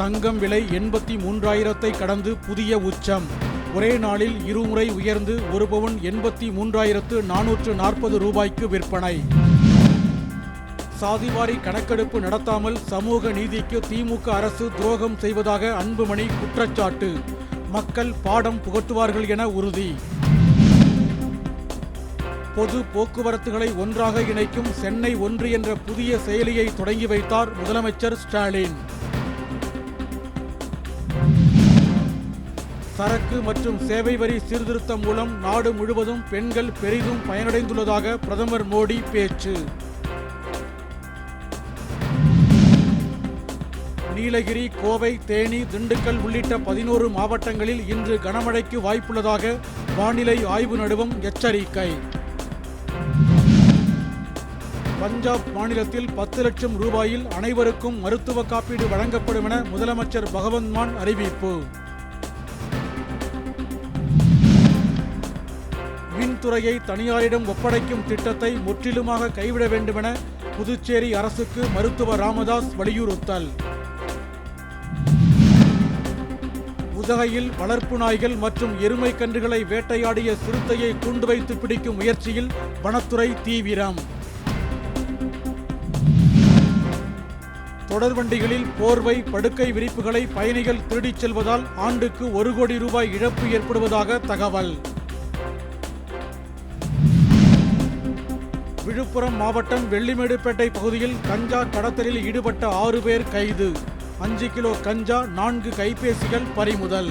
தங்கம் விலை எண்பத்தி மூன்றாயிரத்தை கடந்து புதிய உச்சம். ஒரே நாளில் இருமுறை உயர்ந்து ஒரு பவுன் எண்பத்தி மூன்றாயிரத்து நானூற்று நாற்பது ரூபாய்க்கு விற்பனை. சாதிவாரி கணக்கெடுப்பு நடத்தாமல் சமூக நீதிக்கு திமுக அரசு துரோகம் செய்வதாக அன்புமணி குற்றச்சாட்டு. மக்கள் பாடம் புகட்டுவார்கள் என உறுதி. பொது போக்குவரத்துகளை ஒன்றாக இணைக்கும் சென்னை ஒன்று என்ற புதிய செயலியை தொடங்கி வைத்தார் முதலமைச்சர் ஸ்டாலின். சரக்கு மற்றும் சேவை வரி சீர்திருத்தம் மூலம் நாடு முழுவதும் பெண்கள் பெரிதும் பயனடைந்துள்ளதாக பிரதமர் மோடி பேச்சு. நீலகிரி கோவை தேனி திண்டுக்கல் உள்ளிட்ட பதினோரு மாவட்டங்களில் இன்று கனமழைக்கு வாய்ப்புள்ளதாக வானிலை ஆய்வு நடுவம் எச்சரிக்கை. பஞ்சாப் மாநிலத்தில் பத்து லட்சம் ரூபாயில் அனைவருக்கும் மருத்துவ காப்பீடு வழங்கப்படும் என முதலமைச்சர் பகவந்த் மான் அறிவிப்பு. மின்துறையை தனியாரிடம் ஒப்படைக்கும் திட்டத்தை முற்றிலுமாக கைவிட வேண்டுமென புதுச்சேரி அரசுக்கு மருத்துவர் ராமதாஸ் வலியுறுத்தல். உதகையில் வளர்ப்பு நாய்கள் மற்றும் எருமை கன்றுகளை வேட்டையாடிய சிறுத்தையை கூண்டு வைத்து பிடிக்கும் முயற்சியில் வனத்துறை தீவிரம். தொடர்வண்டிகளில் போர்வை படுக்கை விரிப்புகளை பயணிகள் திருடிச் செல்வதால் ஆண்டுக்கு ஒரு கோடி ரூபாய் இழப்பு ஏற்படுவதாக தகவல். விழுப்புரம் மாவட்டம் வெள்ளிமேடுப்பேட்டை பகுதியில் கஞ்சா கடத்தலில் ஈடுபட்ட ஆறு பேர் கைது. அஞ்சு கிலோ கஞ்சா நான்கு கைபேசிகள் பறிமுதல்.